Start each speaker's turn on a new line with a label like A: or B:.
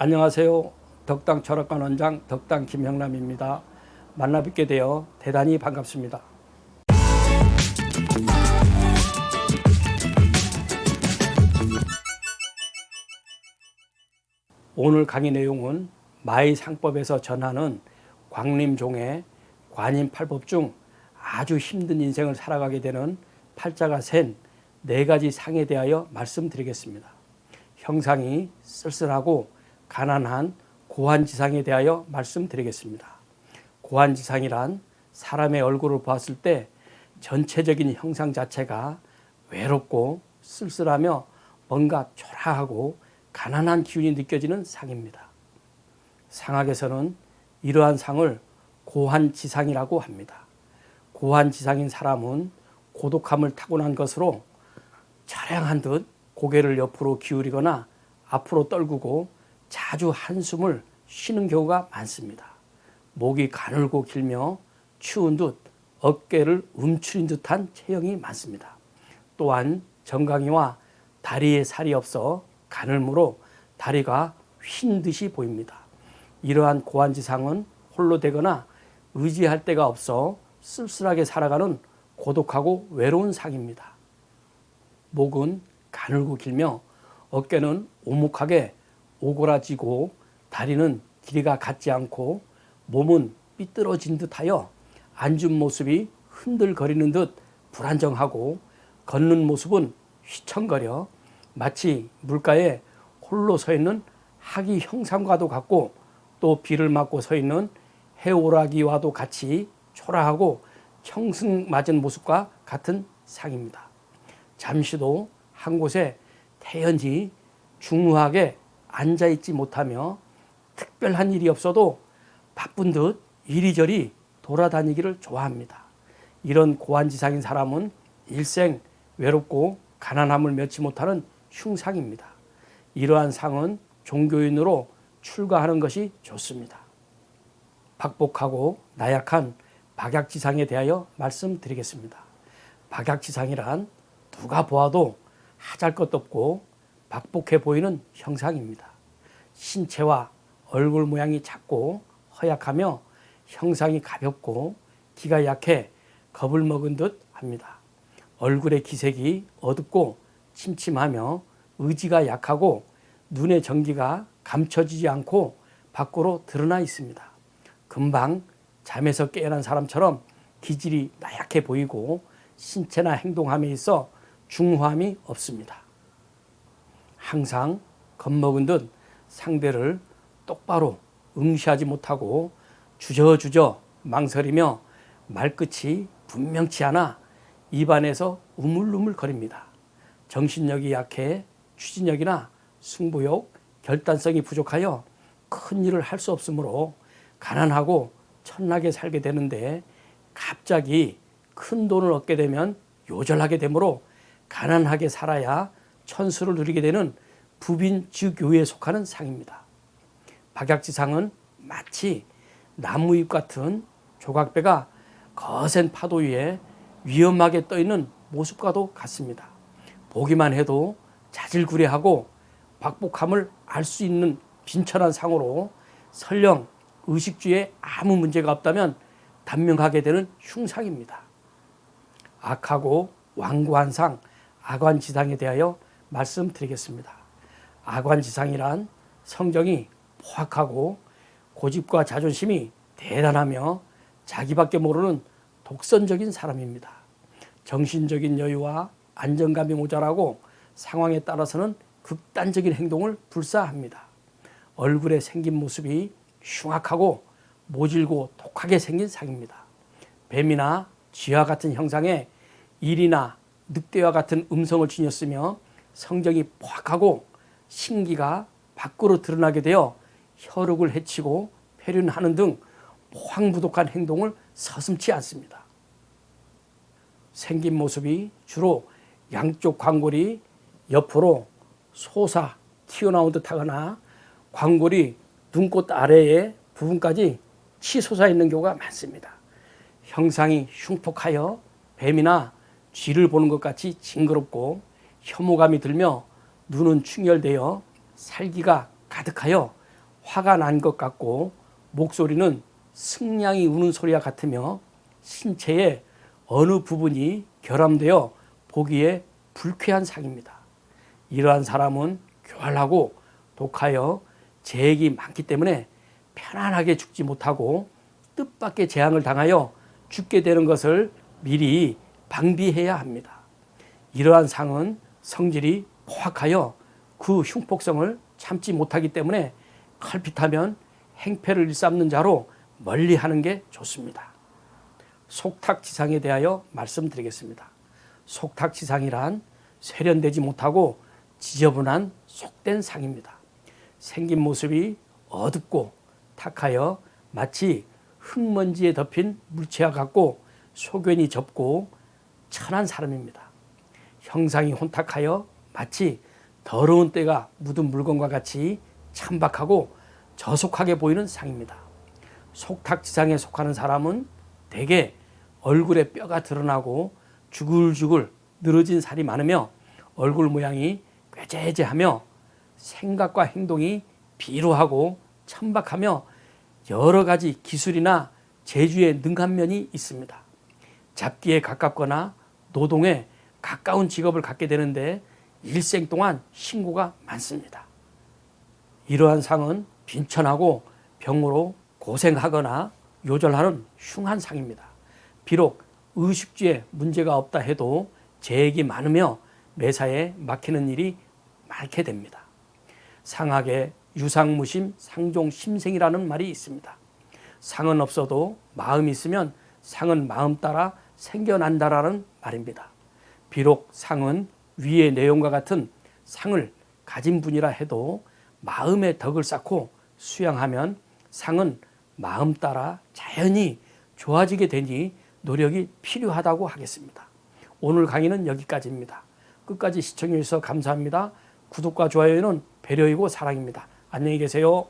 A: 안녕하세요. 덕당 철학관 원장 덕당 김형남입니다. 만나 뵙게 되어 대단히 반갑습니다. 오늘 강의 내용은 마의 상법에서 전하는 광림종의 관임팔법 중 아주 힘든 인생을 살아가게 되는 팔자가 센 네 가지 상에 대하여 말씀드리겠습니다. 형상이 쓸쓸하고 가난한 고한지상에 대하여 말씀드리겠습니다. 고한지상이란 사람의 얼굴을 보았을 때 전체적인 형상 자체가 외롭고 쓸쓸하며 뭔가 초라하고 가난한 기운이 느껴지는 상입니다. 상학에서는 이러한 상을 고한지상이라고 합니다. 고한지상인 사람은 고독함을 타고난 것으로 처량한 듯 고개를 옆으로 기울이거나 앞으로 떨구고 자주 한숨을 쉬는 경우가 많습니다. 목이 가늘고 길며 추운 듯 어깨를 움츠린 듯한 체형이 많습니다. 또한 정강이와 다리에 살이 없어 가늘므로 다리가 휜 듯이 보입니다. 이러한 고환지상은 홀로 되거나 의지할 데가 없어 쓸쓸하게 살아가는 고독하고 외로운 상입니다. 목은 가늘고 길며 어깨는 오목하게 오그라지고 다리는 길이가 같지 않고 몸은 삐뚤어진 듯하여 앉은 모습이 흔들거리는 듯 불안정하고 걷는 모습은 휘청거려 마치 물가에 홀로 서 있는 하기 형상과도 같고 또 비를 맞고 서 있는 해오라기와도 같이 초라하고 청승 맞은 모습과 같은 상입니다. 잠시도 한 곳에 태연히 중후하게 앉아 있지 못하며 특별한 일이 없어도 바쁜 듯 이리저리 돌아다니기를 좋아합니다. 이런 고한지상인 사람은 일생 외롭고 가난함을 면치 못하는 흉상입니다. 이러한 상은 종교인으로 출가하는 것이 좋습니다. 박복하고 나약한 박약지상에 대하여 말씀드리겠습니다. 박약지상이란 누가 보아도 하잘 것도 없고 박복해 보이는 형상입니다. 신체와 얼굴 모양이 작고 허약하며 형상이 가볍고 기가 약해 겁을 먹은 듯 합니다. 얼굴의 기색이 어둡고 침침하며 의지가 약하고 눈의 전기가 감춰지지 않고 밖으로 드러나 있습니다. 금방 잠에서 깨어난 사람처럼 기질이 나약해 보이고 신체나 행동함에 있어 중후함이 없습니다. 항상 겁먹은 듯 상대를 똑바로 응시하지 못하고 주저주저 망설이며 말끝이 분명치 않아 입안에서 우물우물 거립니다. 정신력이 약해 추진력이나 승부욕, 결단성이 부족하여 큰 일을 할 수 없으므로 가난하고 천하게 살게 되는데 갑자기 큰 돈을 얻게 되면 요절하게 되므로 가난하게 살아야 천수를 누리게 되는 부빈즉요에 속하는 상입니다. 박약지상은 마치 나무잎 같은 조각배가 거센 파도 위에 위험하게 떠 있는 모습과도 같습니다. 보기만 해도 자질구레하고 박복함을 알 수 있는 빈천한 상으로 설령 의식주에 아무 문제가 없다면 단명하게 되는 흉상입니다. 악하고 완고한 상, 악관지상에 대하여 말씀드리겠습니다. 악관지상이란 성정이 포악하고 고집과 자존심이 대단하며 자기밖에 모르는 독선적인 사람입니다. 정신적인 여유와 안정감이 모자라고 상황에 따라서는 극단적인 행동을 불사합니다. 얼굴에 생긴 모습이 흉악하고 모질고 독하게 생긴 상입니다. 뱀이나 쥐와 같은 형상의 일이나 늑대와 같은 음성을 지녔으며 성정이 포악하고 신기가 밖으로 드러나게 되어 혈육을 해치고 폐륜하는 등 포항부독한 행동을 서슴지 않습니다. 생긴 모습이 주로 양쪽 광골이 옆으로 솟아 튀어나온 듯 하거나 광골이 눈꽃 아래의 부분까지 치솟아 있는 경우가 많습니다. 형상이 흉폭하여 뱀이나 쥐를 보는 것 같이 징그럽고 혐오감이 들며 눈은 충혈되어 살기가 가득하여 화가 난 것 같고 목소리는 승냥이 우는 소리와 같으며 신체의 어느 부분이 결함되어 보기에 불쾌한 상입니다. 이러한 사람은 교활하고 독하여 재액이 많기 때문에 편안하게 죽지 못하고 뜻밖의 재앙을 당하여 죽게 되는 것을 미리 방비해야 합니다. 이러한 상은 성질이 포악하여 그 흉폭성을 참지 못하기 때문에 칼핏하면 행패를 일삼는 자로 멀리 하는 게 좋습니다. 속탁지상에 대하여 말씀드리겠습니다. 속탁지상이란 세련되지 못하고 지저분한 속된 상입니다. 생긴 모습이 어둡고 탁하여 마치 흙먼지에 덮인 물체와 같고 소견이 접고 천한 사람입니다. 형상이 혼탁하여 마치 더러운 때가 묻은 물건과 같이 참박하고 저속하게 보이는 상입니다. 속탁지상에 속하는 사람은 대개 얼굴에 뼈가 드러나고 주글주글 늘어진 살이 많으며 얼굴 모양이 꾀재재하며 생각과 행동이 비루하고 천박하며 여러 가지 기술이나 재주에 능한 면이 있습니다. 잡기에 가깝거나 노동에 가까운 직업을 갖게 되는데 일생 동안 신고가 많습니다. 이러한 상은 빈천하고 병으로 고생하거나 요절하는 흉한 상입니다. 비록 의식주에 문제가 없다 해도 재액이 많으며 매사에 막히는 일이 많게 됩니다. 상학에 유상무심 상종심생이라는 말이 있습니다. 상은 없어도 마음이 있으면 상은 마음 따라 생겨난다라는 말입니다. 비록 상은 위의 내용과 같은 상을 가진 분이라 해도 마음의 덕을 쌓고 수양하면 상은 마음 따라 자연히 좋아지게 되니 노력이 필요하다고 하겠습니다. 오늘 강의는 여기까지입니다. 끝까지 시청해 주셔서 감사합니다. 구독과 좋아요는 배려이고 사랑입니다. 안녕히 계세요.